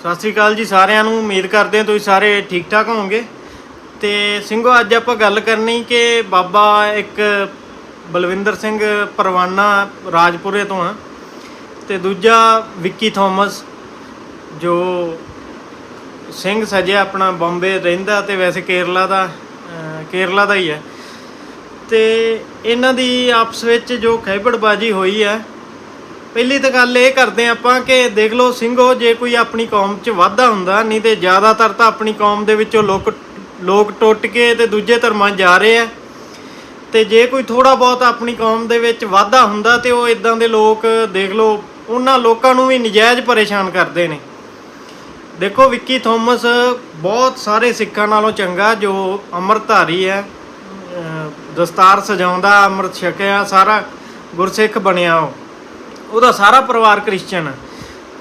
ਸਤਿ ਸ੍ਰੀ ਅਕਾਲ ਜੀ ਸਾਰਿਆਂ ਨੂੰ, ਉਮੀਦ ਕਰਦੇ ਹਾਂ ਤੁਸੀਂ ਸਾਰੇ ਠੀਕ ਠਾਕ ਹੋਵੋਗੇ। ਤੇ ਸਿੰਘੋ, ਅੱਜ ਆਪਾਂ ਗੱਲ ਕਰਨੀ ਕਿ ਬਾਬਾ ਇੱਕ ਬਲਵਿੰਦਰ ਸਿੰਘ ਪਰਵਾਨਾ ਰਾਜਪੁਰੇ ਤੋਂ ਆ ਤੇ ਦੂਜਾ ਵਿੱਕੀ ਥੋਮਸ, ਜੋ ਸਿੰਘ ਸਜਿਆ ਆਪਣਾ ਬੰਬੇ ਰਹਿੰਦਾ ਤੇ ਵੈਸੇ ਕੇਰਲਾ ਦਾ ਕੇਰਲਾ ਦਾ ਹੀ ਹੈ ਤੇ ਇਹਨਾਂ ਦੀ ਆਪਸ ਵਿੱਚ ਜੋ ਖੈਬੜਬਾਜੀ ਹੋਈ ਹੈ ਪਹਿਲੀ ਤਾਂ ਗੱਲ ਇਹ ਕਰਦੇ ਹਾਂ ਆਪਾਂ ਕਿ ਦੇਖ ਲਓ ਸਿੰਘੋ, ਜੇ ਕੋਈ ਆਪਣੀ ਕੌਮ 'ਚ ਵਾਧਾ ਹੁੰਦਾ, ਨਹੀਂ ਤੇ ਜ਼ਿਆਦਾਤਰ ਤਾਂ ਆਪਣੀ ਕੌਮ ਦੇ ਵਿੱਚੋਂ ਲੋਕ ਲੋਕ ਟੁੱਟ ਕੇ ਤੇ ਦੂਜੇ ਧਰਮਾਂ 'ਚ ਜਾ ਰਹੇ ਆ। ਤੇ ਜੇ ਕੋਈ ਥੋੜਾ ਬਹੁਤ ਆਪਣੀ ਕੌਮ ਦੇ ਵਿੱਚ ਵਾਧਾ ਹੁੰਦਾ ਤੇ ਉਹ ਇਦਾਂ ਦੇ ਲੋਕ, ਦੇਖ ਲਓ, ਉਹਨਾਂ ਲੋਕਾਂ ਨੂੰ ਵੀ ਨਜਾਇਜ਼ ਪਰੇਸ਼ਾਨ ਕਰਦੇ ਨੇ। ਦੇਖੋ ਵਿੱਕੀ ਥੋਮਸ ਬਹੁਤ ਸਾਰੇ ਸਿੱਖਾਂ ਨਾਲੋਂ ਚੰਗਾ, ਜੋ ਅੰਮ੍ਰਿਤਧਾਰੀ ਹੈ ਦਸਤਾਰ ਸਜਾਉਂਦਾ, ਅੰਮ੍ਰਿਤ ਛਕਿਆ, ਸਾਰਾ ਗੁਰਸਿੱਖ ਬਣਿਆ ਉਹ। ਉਹਦਾ ਸਾਰਾ ਪਰਿਵਾਰ ਕ੍ਰਿਸਚਨ ਹੈ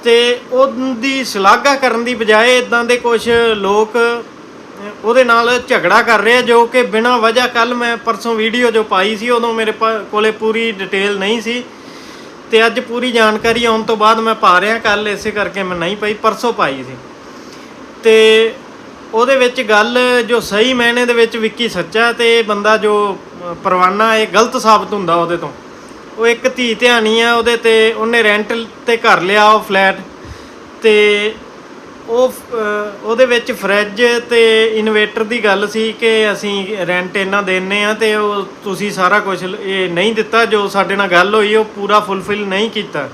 ਤੇ ਉਹਦੀ ਸ਼ਲਾਘਾ ਕਰਨ ਦੀ ਬਜਾਏ ਇਦਾਂ ਦੇ ਕੁਝ ਲੋਕ ਉਹਦੇ ਨਾਲ ਝਗੜਾ ਕਰ ਰਹੇ ਆ ਜੋ ਕਿ ਬਿਨਾਂ ਵਜ੍ਹਾ ਕੱਲ ਮੈਂ ਪਰਸੋਂ ਵੀਡੀਓ ਜੋ ਪਾਈ ਸੀ ਉਦੋਂ ਮੇਰੇ ਪਾ- ਕੋਲੇ ਪੂਰੀ ਡਿਟੇਲ ਨਹੀਂ ਸੀ। ਤੇ ਅੱਜ ਪੂਰੀ ਜਾਣਕਾਰੀ ਆਉਣ ਤੋਂ ਬਾਅਦ ਮੈਂ ਪਾ ਰਿਹਾ ਕੱਲ ਇਸੇ ਕਰਕੇ ਮੈਂ ਨਹੀਂ ਪਾਈ ਪਰਸੋਂ ਪਾਈ ਸੀ। ਤੇ ਉਹਦੇ ਵਿੱਚ ਗੱਲ ਜੋ ਸਹੀ ਮਾਇਨੇ ਦੇ ਵਿੱਚ ਵਿੱਕੀ ਸੱਚਾ ਹੈ ਤੇ ਇਹ ਬੰਦਾ ਜੋ ਅਹ, ਪਰਵਾਨਾ ਇਹ ਗਲਤ ਸਾਬਤ ਹੁੰਦਾ ਉਹਦੇ ਤੋਂ। ਉਹ ਇੱਕ ਧੀ ਧਿਆਣੀ ਆ ਉਹਦੇ ਤੇ ਉਹਨੇ ਰੈਂਟ ਤੇ ਘਰ ਲਿਆ ਉਹ ਫਲੈਟ ਤੇ ਉਹ ਉਹਦੇ ਵਿੱਚ ਫਰਿੱਜ ਤੇ ਇਨਵੇਟਰ ਦੀ ਗੱਲ ਸੀ ਕਿ ਅਸੀਂ ਰੈਂਟ ਇਹਨਾਂ ਦੇਣੇ ਆ ਤੇ ਉਹ ਤੁਸੀਂ ਸਾਰਾ ਕੁਝ ਇਹ ਨਹੀਂ ਦਿੱਤਾ, ਜੋ ਸਾਡੇ ਨਾਲ ਗੱਲ ਹੋਈ ਉਹ ਪੂਰਾ ਫੁੱਲਫਿਲ ਨਹੀਂ ਕੀਤਾ।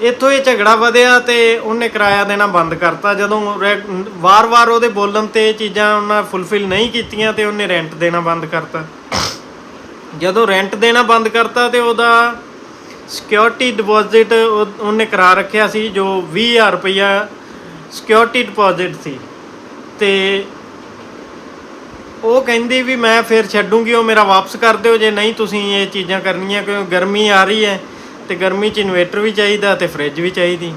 ਇੱਥੋਂ ਇਹ ਝਗੜਾ ਵਧਿਆ ਤੇ ਉਹਨੇ ਕਿਰਾਇਆ ਦੇਣਾ ਬੰਦ ਕਰਤਾ। ਜਦੋਂ ਰੈ- ਵਾਰ-ਵਾਰ ਉਹਦੇ ਬੋਲਣ ਤੇ ਚੀਜ਼ਾਂ ਉਹਨਾਂ ਫੁੱਲਫਿਲ ਨਹੀਂ ਕੀਤੀਆਂ ਤੇ ਉਹਨੇ ਰੈਂਟ ਦੇਣਾ ਬੰਦ ਕਰਤਾ। ਜਦੋਂ ਰੈਂਟ ਦੇਣਾ ਬੰਦ ਕਰਤਾ ਤੇ ਉਹਦਾ ਸਿਕਿਉਰਿਟੀ ਡਿਪੋਜ਼ਿਟ ਉਹਨੇ ਕਰਾ ਰੱਖਿਆ ਸੀ, ਜੋ 20000 ਰੁਪਇਆ ਸਿਕਿਉਰਿਟੀ ਡਿਪੋਜ਼ਿਟ ਸੀ। ਤੇ ਉਹ ਕਹਿੰਦੀ ਵੀ ਮੈਂ ਫਿਰ ਛੱਡੂੰਗੀ, ਉਹ ਮੇਰਾ ਵਾਪਸ ਕਰ ਦਿਓ, ਜੇ ਨਹੀਂ ਤੁਸੀਂ ਇਹ ਚੀਜ਼ਾਂ ਕਰਨੀਆਂ ਕਿਉਂਕਿ ਗਰਮੀ ਆ ਰਹੀ ਹੈ, ਤੇ ਗਰਮੀ 'ਚ ਇਨਵੇਟਰ ਵੀ ਚਾਹੀਦਾ ਤੇ ਫ੍ਰਿਜ ਵੀ ਚਾਹੀਦੀ।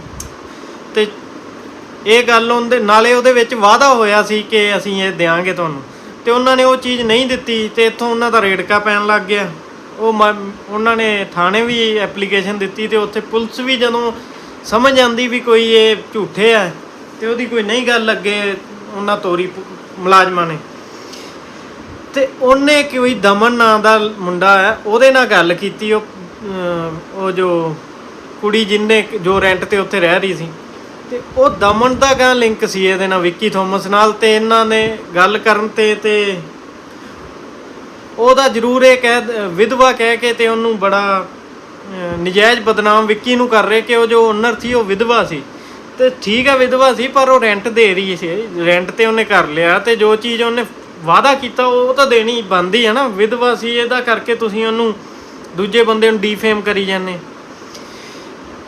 ਤੇ ਇਹ ਗੱਲ ਉਹਦੇ ਨਾਲੇ ਉਹਦੇ ਵਿੱਚ ਵਾਅਦਾ ਹੋਇਆ ਸੀ ਕਿ ਅਸੀਂ ਇਹ ਦੇਾਂਗੇ ਤੁਹਾਨੂੰ। ਤੇ ਉਹਨਾਂ ਨੇ ਉਹ ਚੀਜ਼ ਨਹੀਂ ਦਿੱਤੀ ਤੇ ਇੱਥੋਂ ਉਹਨਾਂ ਦਾ ਰੇੜਕਾ ਪੈਣ ਲੱਗ ਗਿਆ। ਉਹ ਮ- ਉਹਨਾਂ ਨੇ ਥਾਣੇ ਵੀ ਐਪਲੀਕੇਸ਼ਨ ਦਿੱਤੀ ਤੇ ਉੱਥੇ ਪੁਲਿਸ ਵੀ ਜਦੋਂ ਸਮਝ ਆਂਦੀ ਵੀ ਕੋਈ ਇਹ ਝੂਠੇ ਆ ਤੇ ਉਹਦੀ ਕੋਈ ਨਹੀਂ ਗੱਲ ਲੱਗੇ ਉਹਨਾਂ ਤੋਰੀ ਪੁ- ਮੁਲਾਜ਼ਮਾਂ ਨੇ। ਤੇ ਉਹਨੇ ਕੋਈ ਦਮਨ ਨਾਂ ਦਾ ਮੁੰਡਾ ਹੈ ਉਹਦੇ ਨਾਲ ਗੱਲ ਕੀਤੀ, ਉਹ ਉਹ ਜੋ ਕੁੜੀ ਜਿੰਨੇ ਜੋ ਰੈਂਟ ਤੇ ਉੱਥੇ ਰਹਿ ਰਹੀ ਸੀ। ਤੇ ਉਹ ਦਮਨ ਦਾ ਗਾ ਲਿੰਕ ਸੀ ਇਹਦੇ ਨਾਲ, ਵਿੱਕੀ ਥੋਮਸ ਨਾਲ ਤੇ ਇਹਨਾਂ ਨੇ ਗੱਲ ਕਰਨ ਤੇ ਤੇ ਉਹਦਾ ਜ਼ਰੂਰ ਇਹ ਕਹਿ ਵਿਧਵਾ ਕਹਿ ਕੇ ਤੇ ਉਹਨੂੰ ਬੜਾ ਨਜਾਇਜ਼ ਬਦਨਾਮ ਵਿੱਕੀ ਨੂੰ ਕਰ ਰਹੇ ਕਿ ਉਹ ਜੋ ਓਨਰ ਸੀ ਉਹ ਵਿਧਵਾ ਸੀ। ਤੇ ਠੀਕ ਹੈ ਵਿਧਵਾ ਸੀ, ਪਰ ਉਹ ਰੈਂਟ ਦੇ ਰਹੀ ਸੀ। ਰੈਂਟ ਤੇ ਉਹਨੇ ਕਰ ਲਿਆ ਤੇ ਜੋ ਚੀਜ਼ ਉਹਨੇ ਵਾਅਦਾ ਕੀਤਾ, ਉਹ ਤਾਂ ਦੇਣੀ ਬੰਦੀ ਹੈ ਨਾ। ਵਿਧਵਾ ਸੀ, ਇਹਦਾ ਕਰਕੇ ਤੁਸੀਂ ਉਹਨੂੰ ਦੂਜੇ ਬੰਦੇ ਨੂੰ ਡੀਫੇਮ ਕਰੀ ਜਾਂਦੇ।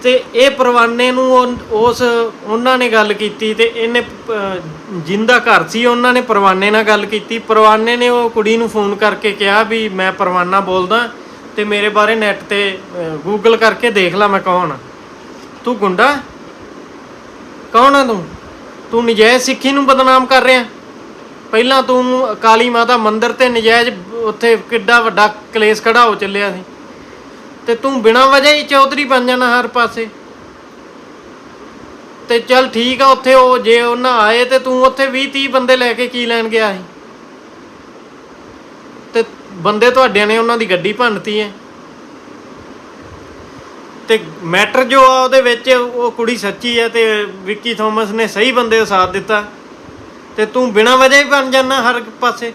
ਤੇ ਇਹ ਪਰਵਾਨੇ ਨੂੰ ਉਸ ਉਹਨਾਂ ਨੇ ਗੱਲ ਕੀਤੀ ਤੇ ਇਹਨੇ ਜਿੰਦਾ ਘਰ ਸੀ, ਉਹਨਾਂ ਨੇ ਪਰਵਾਨੇ ਨਾਲ ਗੱਲ ਕੀਤੀ। ਪਰਵਾਨੇ ਨੇ ਉਹ ਕੁੜੀ ਨੂੰ ਫੋਨ ਕਰਕੇ ਕਿਹਾ ਵੀ ਮੈਂ ਪਰਵਾਨਾ ਬੋਲਦਾ ਤੇ ਮੇਰੇ ਬਾਰੇ ਨੈਟ ਤੇ ਗੂਗਲ ਕਰਕੇ ਦੇਖ ਲੈ ਮੈਂ ਕੌਣ ਆ। ਤੂੰ ਗੁੰਡਾ? ਕੌਣ ਆ ਤੂੰ? ਤੂੰ ਨਜਾਇਜ਼ ਸਿੱਖੀ ਨੂੰ ਬਦਨਾਮ ਕਰ ਰਿਹਾ। ਪਹਿਲਾਂ ਤੂੰ ਕਾਲੀ ਮਾਤਾ ਮੰਦਿਰ ਤੇ ਨਜਾਇਜ਼ ਉੱਥੇ ਕਿੱਡਾ ਵੱਡਾ ਕਲੇਸ਼ ਖੜਾ ਹੋ ਚੱਲਿਆ ਸੀ। ਤੇ ਤੂੰ ਬਿਨਾਂ ਵਜ੍ਹਾ ਹੀ ਚੌਧਰੀ ਬਣ ਜਾਣਾ ਹਰ ਪਾਸੇ। ਤੇ ਚੱਲ ਠੀਕ ਆ, ਉੱਥੇ ਉਹ ਜੇ ਉਹਨਾਂ ਆਏ ਤੇ ਤੂੰ ਉੱਥੇ 20 30 ਬੰਦੇ ਲੈ ਕੇ ਕੀ ਲੈਣ ਗਿਆ ਸੀ? ਤੇ ਬੰਦੇ ਤੁਹਾਡਿਆਂ ਨੇ ਉਹਨਾਂ ਦੀ ਗੱਡੀ ਭੰਨਤੀ ਹੈ ਤੇ ਮੈਟਰ ਜੋ ਆ ਉਹਦੇ ਵਿੱਚ ਉਹ ਕੁੜੀ ਸੱਚੀ ਹੈ ਤੇ ਵਿੱਕੀ ਥੋਮਸ ਨੇ ਸਹੀ ਬੰਦੇ ਦਾ ਸਾਥ ਦਿੱਤਾ। ਤੇ ਤੂੰ ਬਿਨਾਂ ਵਜ੍ਹਾ ਹੀ ਬਣ ਜਾਣਾ ਹਰ ਪਾਸੇ।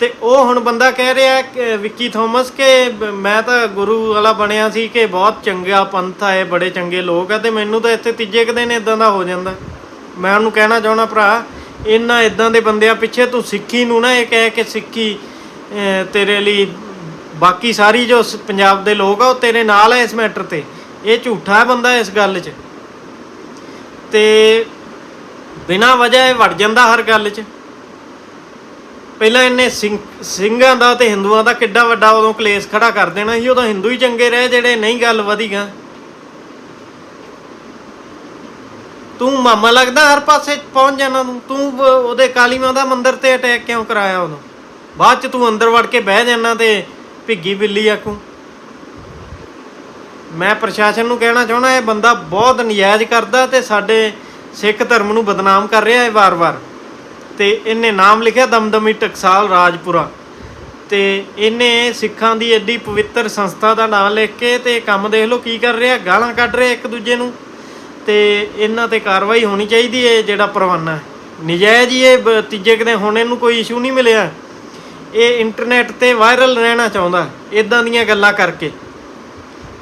ਤੇ ਉਹ ਹੁਣ ਬੰਦਾ ਕਹਿ ਰਿਹਾ ਕਿ ਵਿੱਕੀ ਥੋਮਸ ਕਿ ਮੈਂ ਤਾਂ ਗੁਰੂ ਵਾਲਾ ਬਣਿਆ ਸੀ ਕਿ ਬਹੁਤ ਚੰਗਾ ਪੰਥ ਆ, ਇਹ ਬੜੇ ਚੰਗੇ ਲੋਕ ਆ ਤੇ ਮੈਨੂੰ ਤਾਂ ਇੱਥੇ ਤੀਜੇ ਕੁ ਦਿਨ ਇਦਾਂ ਦਾ ਹੋ ਜਾਂਦਾ। ਮੈਂ ਉਹਨੂੰ ਕਹਿਣਾ ਚਾਹਣਾ ਭਰਾ, ਇਹਨਾਂ ਇਦਾਂ ਦੇ ਬੰਦਿਆਂ ਪਿੱਛੇ ਤੂੰ ਸਿੱਖੀ ਨੂੰ ਨਾ, ਇਹ ਕਹਿ ਕੇ ਸਿੱਖੀ ਤੇਰੇ ਲਈ ਬਾਕੀ ਸਾਰੀ ਜੋ ਸ- ਪੰਜਾਬ ਦੇ ਲੋਕ ਆ, ਉਹ ਤੇਰੇ ਨਾਲ ਹੈ ਇਸ ਮੈਟਰ ਤੇ। ਇਹ ਝੂਠਾ ਹੈ ਬੰਦਾ ਇਸ ਗੱਲ 'ਚ। ਤੇ ਬਿਨਾਂ ਵਜ੍ਹਾ ਇਹ ਵੜ ਜਾਂਦਾ ਹਰ ਗੱਲ 'ਚ। ਪਹਿਲਾਂ ਇਹਨੇ ਸਿੰਘ ਸਿੰਘਾਂ ਦਾ ਤੇ ਹਿੰਦੂਆਂ ਦਾ ਕਿੱਡਾ ਵੱਡਾ ਉਦੋਂ ਕਲੇਸ਼ ਖੜਾ ਕਰ ਦੇਣਾ ਸੀ, ਉਦੋਂ ਹਿੰਦੂ ਹੀ ਚੰਗੇ ਰਹੇ, ਜਿਹੜੇ ਨਹੀਂ ਗੱਲ ਵਧੀਗਾ ਤੂੰ ਮਾਮਾ ਲੱਗਦਾ ਹਰ ਪਾਸੇ ਪਹੁੰਚ ਜਾਣਾ ਤੂੰ। ਤੂੰ ਉਹਦੇ ਕਾਲੀਮਾ ਦਾ ਮੰਦਿਰ ਤੇ ਅਟੈਕ ਕਿਉਂ ਕਰਾਇਆ ਉਦੋਂ? ਬਾਅਦ ਚ ਤੂੰ ਅੰਦਰ ਵੜ ਕੇ ਬਹਿ ਜਾਣਾ ਤੇ ਭਿੱਗੀ ਬਿੱਲੀ ਆਕੂ ਮੈਂ ਪ੍ਰਸ਼ਾਸਨ ਨੂੰ ਕਹਿਣਾ ਚਾਹੁੰਦਾ, ਇਹ ਬੰਦਾ ਬਹੁਤ ਨਜਾਇਜ਼ ਕਰਦਾ ਤੇ ਸਾਡੇ ਸਿੱਖ ਧਰਮ ਨੂੰ ਬਦਨਾਮ ਕਰ ਰਿਹਾ ਹੈ ਵਾਰ-ਵਾਰ। ਤੇ ਇਹਨੇ ਨਾਮ ਲਿਖਿਆ ਦਮਦਮੀ ਟਕਸਾਲ ਰਾਜਪੁਰਾ। ਤੇ ਇਹਨੇ ਸਿੱਖਾਂ ਦੀ ਐਡੀ ਪਵਿੱਤਰ ਸੰਸਥਾ ਦਾ ਨਾਮ ਲਿਖ ਕੇ ਤੇ ਕੰਮ ਦੇਖ ਲਓ ਕੀ ਕਰ ਰਿਹਾ ਗਾਲਾਂ ਕੱਢ ਰਿਹਾ ਇੱਕ ਦੂਜੇ ਨੂੰ। ਤੇ ਇਹਨਾਂ ਤੇ ਕਾਰਵਾਈ ਹੋਣੀ ਚਾਹੀਦੀ ਹੈ ਜਿਹੜਾ ਪਰਵਾਨਾ ਨਜਾਇਜ਼ ਹੀ ਇਹ ਤੀਜੇ ਕਿਤੇ ਹੁਣ ਇਹਨੂੰ ਕੋਈ ਇਸ਼ੂ ਨਹੀਂ ਮਿਲਿਆ। ਇਹ ਇੰਟਰਨੈਟ ਤੇ ਵਾਇਰਲ ਰਹਿਣਾ ਚਾਹੁੰਦਾ ਇਦਾਂ ਦੀਆਂ ਗੱਲਾਂ ਕਰਕੇ।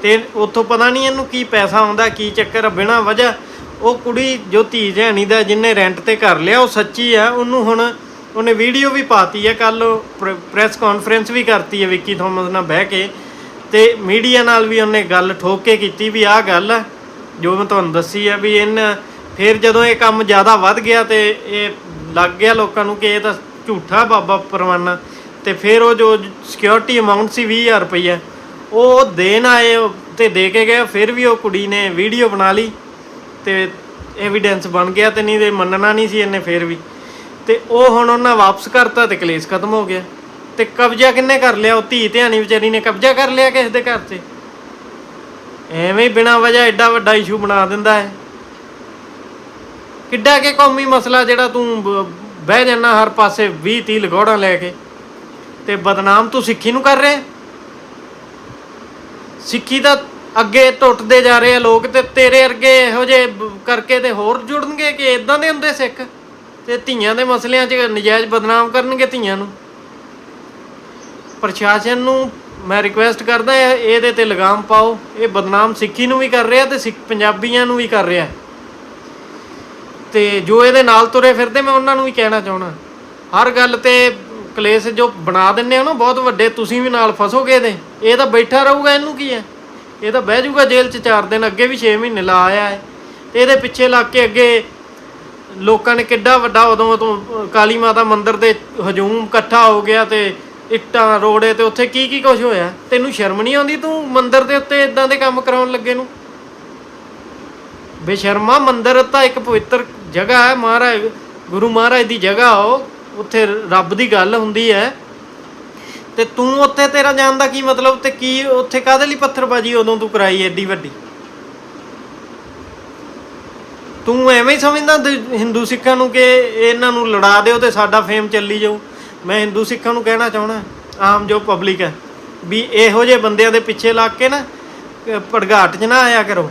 ਤੇ ਉੱਥੋਂ ਪਤਾ ਨਹੀਂ ਇਹਨੂੰ ਕੀ ਪੈਸਾ ਆਉਂਦਾ ਕੀ ਚੱਕਰ ਆ, ਬਿਨਾਂ ਵਜ੍ਹਾ ਉਹ ਕੁੜੀ ਜੋ ਧੀ ਜੈਣੀ ਦਾ ਜਿਹਨੇ ਰੈਂਟ ਤੇ ਕਰ ਲਿਆ, ਉਹ ਸੱਚੀ ਆ। ਉਹਨੂੰ ਹੁਣ ਉਹਨੇ ਵੀਡੀਓ ਵੀ ਪਾਤੀ ਹੈ ਕੱਲ ਪ੍ਰੈਸ ਕਾਨਫਰੰਸ ਵੀ ਕਰਤੀ ਹੈ ਵਿੱਕੀ ਥੋਮਸ ਨਾਲ ਬਹਿ ਕੇ। ਤੇ ਮੀਡੀਆ ਨਾਲ ਵੀ ਉਹਨੇ ਗੱਲ ਠੋਕ ਕੇ ਕੀਤੀ ਵੀ ਆਹ ਗੱਲ ਹੈ ਜੋ ਮੈਂ ਤੁਹਾਨੂੰ ਦੱਸੀ ਆ ਵੀ ਇਹਨਾਂ ਫਿਰ ਜਦੋਂ ਇਹ ਕੰਮ ਜ਼ਿਆਦਾ ਵੱਧ ਗਿਆ ਤੇ ਇਹ ਲੱਗ ਗਿਆ ਲੋਕਾਂ ਨੂੰ ਕਿ ਇਹ ਤਾਂ ਝੂਠਾ ਬਾਬਾ ਪਰਵਾਨਾ ਤੇ ਫਿਰ ਉਹ ਜੋ ਸਿਕਿਉਰਿਟੀ ਅਮਾਉਂਟ ਸੀ 20000 ਰੁਪਈਆ, ਉਹ ਦੇਣ ਆਏ, ਉਹ ਤੇ ਦੇ ਕੇ ਗਏ, ਫਿਰ ਵੀ ਉਹ ਕੁੜੀ ਨੇ ਵੀਡੀਓ ਬਣਾ ਲਈ। ਤੇ ਐਵੀਡੈਂਸ ਬਣ ਗਿਆ ਤੇ ਨਹੀਂ ਤੇ ਮੰਨਣਾ ਨਹੀਂ ਸੀ ਇਹਨੇ ਫਿਰ ਵੀ। ਤੇ ਉਹ ਹੁਣ ਉਹਨਾਂ ਵਾਪਸ ਕਰਤਾ ਤੇ ਕਲੇਸ਼ ਖਤਮ ਹੋ ਗਿਆ। ਤੇ ਕਬਜ਼ਾ ਕਿੰਨੇ ਕਰ ਲਿਆ? ਉਹ ਧੀ ਧਿਆਣੀ ਵਿਚਾਰੀ ਨੇ ਕਬਜ਼ਾ ਕਰ ਲਿਆ ਕਿਸੇ ਦੇ ਘਰ ਤੇ ਐਵੇਂ ਹੀ ਬਿਨਾਂ ਵਜ੍ਹਾ ਐਡਾ ਵੱਡਾ ਇਸ਼ੂ ਬਣਾ ਦਿੰਦਾ ਹੈ। ਕਿੱਡਾ ਕਿ ਕੌਮੀ ਮਸਲਾ ਜਿਹੜਾ ਤੂੰ ਬਹਿ ਜਾਣਾ ਹਰ ਪਾਸੇ 20 30 ਲਗੋੜਾਂ ਲੈ ਕੇ। ਤੇ ਬਦਨਾਮ ਤੂੰ ਸਿੱਖੀ ਨੂੰ ਕਰ ਰਿਹਾ ਸਿੱਖੀ ਦਾ ਅੱਗੇ ਟੁੱਟਦੇ ਜਾ ਰਹੇ ਆ ਲੋਕ ਤੇ ਤੇਰੇ ਵਰਗੇ ਇਹੋ ਜਿਹੇ ਕਰਕੇ ਤੇ ਹੋਰ ਜੁੜਨਗੇ ਕਿ ਇਦਾਂ ਦੇ ਹੁੰਦੇ ਸਿੱਖ? ਤੇ ਧੀਆਂ ਦੇ ਮਸਲਿਆਂ 'ਚ ਨਜਾਇਜ਼ ਬਦਨਾਮ ਕਰਨਗੇ ਧੀਆਂ ਨੂੰ? ਪ੍ਰਸ਼ਾਸਨ ਨੂੰ ਮੈਂ ਰਿਕੁਐਸਟ ਕਰਦਾ ਇਹਦੇ ਤੇ ਲਗਾਮ ਪਾਓ। ਇਹ ਬਦਨਾਮ ਸਿੱਖੀ ਨੂੰ ਵੀ ਕਰ ਰਿਹਾ ਤੇ ਸਿੱਖ ਪੰਜਾਬੀਆਂ ਨੂੰ ਵੀ ਕਰ ਰਿਹਾ। ਤੇ ਜੋ ਇਹਦੇ ਨਾਲ ਤੁਰੇ ਫਿਰਦੇ, ਮੈਂ ਉਹਨਾਂ ਨੂੰ ਵੀ ਕਹਿਣਾ ਚਾਹਣਾ ਹਰ ਗੱਲ ਤੇ ਕਲੇਸ਼ ਜੋ ਬਣਾ ਦਿੰਨੇ ਹੋ ਨਾ, ਬਹੁਤ ਵੱਡੇ, ਤੁਸੀਂ ਵੀ ਨਾਲ ਫਸੋਗੇ ਇਹਦੇ। ਇਹ ਤਾਂ ਬੈਠਾ ਰਹੂਗਾ, ਇਹਨੂੰ ਕੀ ਹੈ? ਇਹ ਤਾਂ ਬਹਿ ਜਾਊਗਾ ਜੇਲ੍ਹ 'ਚ 4 ਦਿਨ, ਅੱਗੇ ਵੀ 6 ਮਹੀਨੇ ਲਾ ਆਇਆ ਹੈ ਤੇ ਇਹਦੇ ਪਿੱਛੇ ਲੱਗ ਕੇ ਅੱਗੇ ਲੋਕਾਂ ਨੇ ਕਿੱਡਾ ਵੱਡਾ ਉਦੋਂ ਤੋਂ ਕਾਲੀ ਮਾਤਾ ਮੰਦਿਰ ਦੇ ਹਜੂਮ ਇਕੱਠਾ ਹੋ ਗਿਆ ਤੇ ਇੱਟਾਂ, ਰੋੜੇ ਤੇ ਉੱਥੇ ਕੀ ਕੀ ਕੁਝ ਹੋਇਆ? ਤੈਨੂੰ ਸ਼ਰਮ ਨਹੀਂ ਆਉਂਦੀ ਤੂੰ ਮੰਦਿਰ ਦੇ ਉੱਤੇ ਇਦਾਂ ਦੇ ਕੰਮ ਕਰਾਉਣ ਲੱਗੇ ਨੂੰ? ਬੇਸ਼ਰਮਾ, ਮੰਦਿਰ ਤਾਂ ਇੱਕ ਪਵਿੱਤਰ ਜਗ੍ਹਾ ਹੈ ਮਹਾਰਾਜ, ਗੁਰੂ ਮਹਾਰਾਜ ਦੀ ਜਗ੍ਹਾ ਉਹ। ਉੱਥੇ ਰੱਬ ਦੀ ਗੱਲ ਹੁੰਦੀ ਹੈ। ਤੇ ਤੂੰ ਉੱਥੇ ਤੇਰਾ ਜਾਣ ਦਾ ਕੀ ਮਤਲਬ ਤੇ ਕੀ ਉੱਥੇ ਕਾਹਦੇ ਲਈ ਪੱਥਰਬਾਜੀ ਉਦੋਂ ਤੂੰ ਕਰਾਈ ਐਡੀ ਵੱਡੀ? ਤੂੰ ਐਵੇਂ ਹੀ ਸਮਝਦਾ ਹਿੰਦੂ ਸਿੱਖਾਂ ਨੂੰ ਕਿ ਇਹਨਾਂ ਨੂੰ ਲੜਾ ਦਿਓ ਤੇ ਸਾਡਾ ਫੇਮ ਚੱਲੀ ਜਾਊ। ਮੈਂ ਹਿੰਦੂ ਸਿੱਖਾਂ ਨੂੰ ਕਹਿਣਾ ਚਾਹਣਾ ਆਮ ਜੋ ਪਬਲਿਕ ਹੈ, ਵੀ ਇਹੋ ਜਿਹੇ ਬੰਦਿਆਂ ਦੇ ਪਿੱਛੇ ਲੱਗ ਕੇ ਨਾ, ਅਹ 'ਚ ਨਾ ਆਇਆ ਕਰੋ।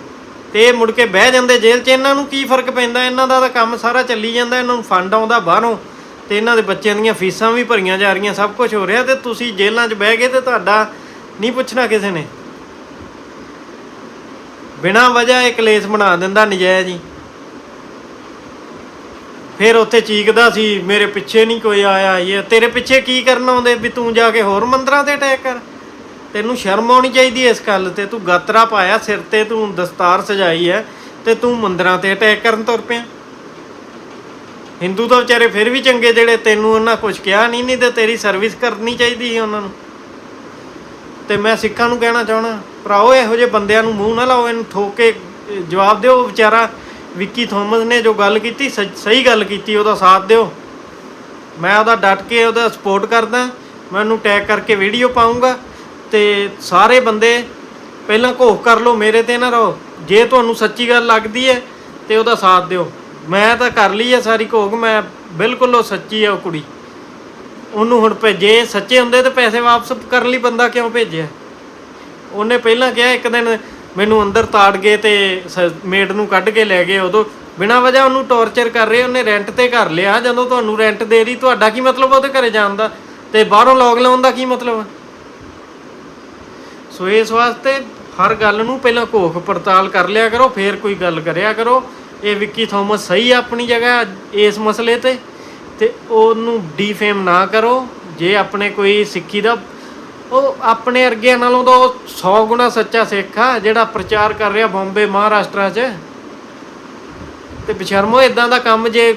ਤੇ ਇਹ ਮੁੜ ਕੇ ਬਹਿ ਜਾਂਦੇ ਜੇਲ੍ਹ 'ਚ, ਇਹਨਾਂ ਨੂੰ ਕੀ ਫ਼ਰਕ ਪੈਂਦਾ? ਇਹਨਾਂ ਦਾ ਤਾਂ ਕੰਮ ਸਾਰਾ ਚੱਲੀ ਜਾਂਦਾ, ਇਹਨਾਂ ਨੂੰ ਫੰਡ ਆਉਂਦਾ ਬਾਹਰੋਂ। ਤੇ ਇਹਨਾਂ ਦੇ ਬੱਚਿਆਂ ਦੀਆਂ ਫੀਸਾਂ ਵੀ ਭਰੀਆਂ ਜਾ ਰਹੀਆਂ, ਸਭ ਕੁਝ ਹੋ ਰਿਹਾ ਤੇ ਤੁਸੀਂ ਜੇਲ੍ਹਾਂ 'ਚ ਬਹਿ ਗਏ ਤੇ ਤੁਹਾਡਾ ਨਹੀਂ ਪੁੱਛਣਾ ਕਿਸੇ ਨੇ। ਬਿਨਾਂ ਵਜ੍ਹਾ ਇਹ ਕਲੇਸ਼ ਬਣਾ ਦਿੰਦਾ ਨਜਾਇਜ਼ ਹੀ। ਫਿਰ ਉੱਥੇ ਚੀਕਦਾ ਸੀ, ਮੇਰੇ ਪਿੱਛੇ ਨਹੀਂ ਕੋਈ ਆਇਆ, ਇਹ ਤੇਰੇ ਪਿੱਛੇ ਕੀ ਕਰਨ ਆਉਂਦੇ ਵੀ ਤੂੰ ਜਾ ਕੇ ਹੋਰ ਮੰਦਰਾਂ ਤੇ ਅਟੈਕ ਕਰ? ਤੈਨੂੰ ਸ਼ਰਮ ਆਉਣੀ ਚਾਹੀਦੀ ਇਸ ਗੱਲ ਤੇ, ਤੂੰ ਗਾਤਰਾ ਪਾਇਆ ਸਿਰ ਤੇ, ਤੂੰ ਦਸਤਾਰ ਸਜਾਈ ਹੈ ਤੇ ਤੂੰ ਮੰਦਰਾਂ ਤੇ ਅਟੈਕ ਕਰਨ ਤੁਰ ਪਿਆ। ਹਿੰਦੂ ਤਾਂ ਵਿਚਾਰੇ ਫਿਰ ਵੀ ਚੰਗੇ ਜਿਹੜੇ ਤੈਨੂੰ ਉਹਨਾਂ ਕੁਝ ਕਿਹਾ ਨਹੀਂ ਨਹੀਂ ਤੇ ਤੇਰੀ ਸਰਵਿਸ ਕਰਨੀ ਚਾਹੀਦੀ ਸੀ ਉਹਨਾਂ ਨੂੰ। ਤੇ ਮੈਂ ਸਿੱਖਾਂ ਨੂੰ ਕਹਿਣਾ ਚਾਹਣਾ ਭਰਾਓ ਇਹੋ ਜਿਹੇ ਬੰਦਿਆਂ ਨੂੰ ਮੂੰਹ ਨਾ ਲਾਓ, ਇਹਨੂੰ ਠੋਕ ਕੇ ਜਵਾਬ ਦਿਓ। ਵਿਚਾਰਾ ਵਿੱਕੀ ਥੋਮਸ ਨੇ ਜੋ ਗੱਲ ਕੀਤੀ, ਸ- ਸਹੀ ਗੱਲ ਕੀਤੀ, ਉਹਦਾ ਸਾਥ ਦਿਓ। ਮੈਂ ਉਹਦਾ ਡਟ ਕੇ ਉਹਦਾ ਸਪੋਰਟ ਕਰਦਾ, ਮੈਂ ਉਹਨੂੰ ਟੈਗ ਕਰਕੇ ਵੀਡੀਓ ਪਾਉਂਗਾ ਤੇ ਸਾਰੇ ਬੰਦੇ ਪਹਿਲਾਂ ਘੋਖ ਕਰ ਲਓ, ਮੇਰੇ ਤੇ ਨਾ ਰਹੋ। ਜੇ ਤੁਹਾਨੂੰ ਸੱਚੀ ਗੱਲ ਲੱਗਦੀ ਹੈ, ਤੇ ਉਹਦਾ ਸਾਥ ਦਿਓ। ਮੈਂ ਤਾਂ ਕਰ ਲਈ ਹੈ ਸਾਰੀ ਘੋਖ ਮੈਂ ਬਿਲਕੁਲ ਉਹ ਸੱਚੀ ਆ ਉਹ ਕੁੜੀ। ਉਹਨੂੰ ਹੁਣ ਭੇਜੇ ਸੱਚੇ ਹੁੰਦੇ ਤੇ ਪੈਸੇ ਵਾਪਸ ਕਰਨ ਲਈ ਬੰਦਾ ਕਿਉਂ ਭੇਜਿਆ? ਉਹਨੇ ਪਹਿਲਾਂ ਕਿਹਾ ਇੱਕ ਦਿਨ ਮੈਨੂੰ ਅੰਦਰ ਤਾੜ ਗਏ ਤੇ ਮੇਡ ਨੂੰ ਕੱਢ ਕੇ ਲੈ ਗਏ ਉਦੋਂ। ਬਿਨਾਂ ਵਜ੍ਹਾ ਉਹਨੂੰ ਟੌਰਚਰ ਕਰ ਰਹੇ, ਉਹਨੇ ਰੈਂਟ ਤੇ ਘਰ ਲਿਆ। ਜਦੋਂ ਤੁਹਾਨੂੰ ਰੈਂਟ ਦੇ ਰਹੀ, ਤੁਹਾਡਾ ਕੀ ਮਤਲਬ ਉਹਦੇ ਘਰੇ ਜਾਣ ਦਾ? ਤੇ ਬਾਹਰੋਂ ਲੌਗ ਲਾਉਣ ਦਾ ਕੀ ਮਤਲਬ ਸੋ ਇਸ ਵਾਸਤੇ ਹਰ ਗੱਲ ਨੂੰ ਪਹਿਲਾਂ ਘੋਖ ਪੜਤਾਲ ਕਰ ਲਿਆ ਕਰੋ, ਫੇਰ ਕੋਈ ਗੱਲ ਕਰਿਆ ਕਰੋ। ਇਹ ਵਿੱਕੀ ਥੋਮਸ ਸਹੀ ਆ ਆਪਣੀ ਜਗ੍ਹਾ ਇਸ ਮਸਲੇ ਤੇ ਤੇ ਉਹਨੂੰ ਡੀਫੇਮ ਨਾ ਕਰੋ। ਜੇ ਆਪਣੇ ਕੋਈ ਸਿੱਖੀ ਦਾ, ਉਹ ਆਪਣੇ ਅਰਗਿਆਂ ਨਾਲੋਂ ਤਾਂ 100 ਗੁਣਾ ਸੱਚਾ ਸਿੱਖ ਆ, ਜਿਹੜਾ ਪ੍ਰਚਾਰ ਕਰ ਰਿਹਾ ਬੰਬੇ ਮਹਾਰਾਸ਼ਟਰ 'ਚ। ਤੇ ਬਸ਼ਰਮੋ ਇਦਾਂ ਦਾ ਕੰਮ ਜੇ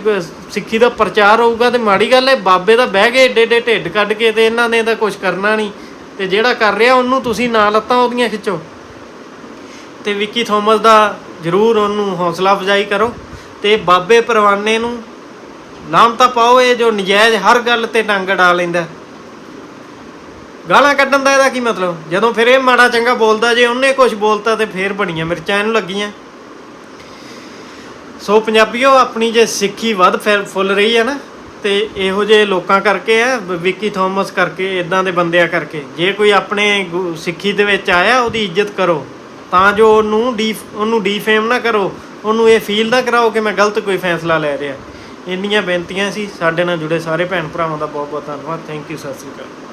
ਸਿੱਖੀ ਦਾ ਪ੍ਰਚਾਰ ਹੋਊਗਾ ਤੇ ਮਾੜੀ ਗੱਲ ਹੈ ਬਾਬੇ ਦਾ ਬਹਿ ਗਏ ਏਡੇ ਏਡੇ ਢਿੱਡ ਕੱਢ ਕੇ ਤੇ ਇਹਨਾਂ ਨੇ ਤਾਂ ਕੁਝ ਕਰਨਾ ਨਹੀਂ। ਤੇ ਜਿਹੜਾ ਕਰ ਰਿਹਾ, ਉਹਨੂੰ ਤੁਸੀਂ ਨਾ ਲੱਤਾਂ ਉਹਦੀਆਂ ਖਿੱਚੋ। ਤੇ ਵਿੱਕੀ ਥੋਮਸ ਦਾ ਜ਼ਰੂਰ ਉਹਨੂੰ ਹੌਸਲਾ ਅਫਜ਼ਾਈ ਕਰੋ ਤੇ ਬਾਬੇ ਪਰਵਾਨੇ ਨੂੰ ਨਾਮ ਤਾਂ ਪਾਓ ਇਹ ਜੋ ਨਜਾਇਜ਼ ਹਰ ਗੱਲ ਤੇ ਟੰਗ ਅੜਾ ਲੈਂਦਾ। ਗਾਲਾਂ ਕੱਢਣ ਦਾ ਇਹਦਾ ਕੀ ਮਤਲਬ? ਜਦੋਂ ਫਿਰ ਇਹ ਮਾੜਾ ਚੰਗਾ ਬੋਲਦਾ, ਜੇ ਉਹਨੇ ਕੁਝ ਬੋਲਤਾ ਤੇ ਫੇਰ ਬਣੀਆਂ ਮਿਰਚਾਂ ਇਹਨੂੰ ਲੱਗੀਆਂ। ਸੋ ਪੰਜਾਬੀਓ, ਆਪਣੀ ਜੇ ਸਿੱਖੀ ਵੱਧ ਫੈਲ- ਫੁੱਲ ਰਹੀ ਹੈ ਨਾ, ਤੇ ਇਹੋ ਜਿਹੇ ਲੋਕਾਂ ਕਰਕੇ ਆ ਵਿੱਕੀ ਥੋਮਸ ਕਰਕੇ ਇਦਾਂ ਦੇ ਬੰਦਿਆਂ ਕਰਕੇ। ਜੇ ਕੋਈ ਆਪਣੇ ਗੁ- ਸਿੱਖੀ ਦੇ ਵਿੱਚ ਆਇਆ, ਉਹਦੀ ਇੱਜ਼ਤ ਕਰੋ। ਤਾਂ ਜੋ ਉਹਨੂੰ ਡੀ ਉਹਨੂੰ ਡੀਫੇਮ ਨਾ ਕਰੋ, ਉਹਨੂੰ ਇਹ ਫੀਲ ਨਾ ਕਰਾਓ ਕਿ ਮੈਂ ਗਲਤ ਕੋਈ ਫੈਸਲਾ ਲੈ ਰਿਹਾ। ਇੰਨੀਆਂ ਬੇਨਤੀਆਂ ਸੀ, ਸਾਡੇ ਨਾਲ ਜੁੜੇ ਸਾਰੇ ਭੈਣ ਭਰਾਵਾਂ ਦਾ ਬਹੁਤ ਬਹੁਤ ਧੰਨਵਾਦ। Thank you Sat Sri Akal.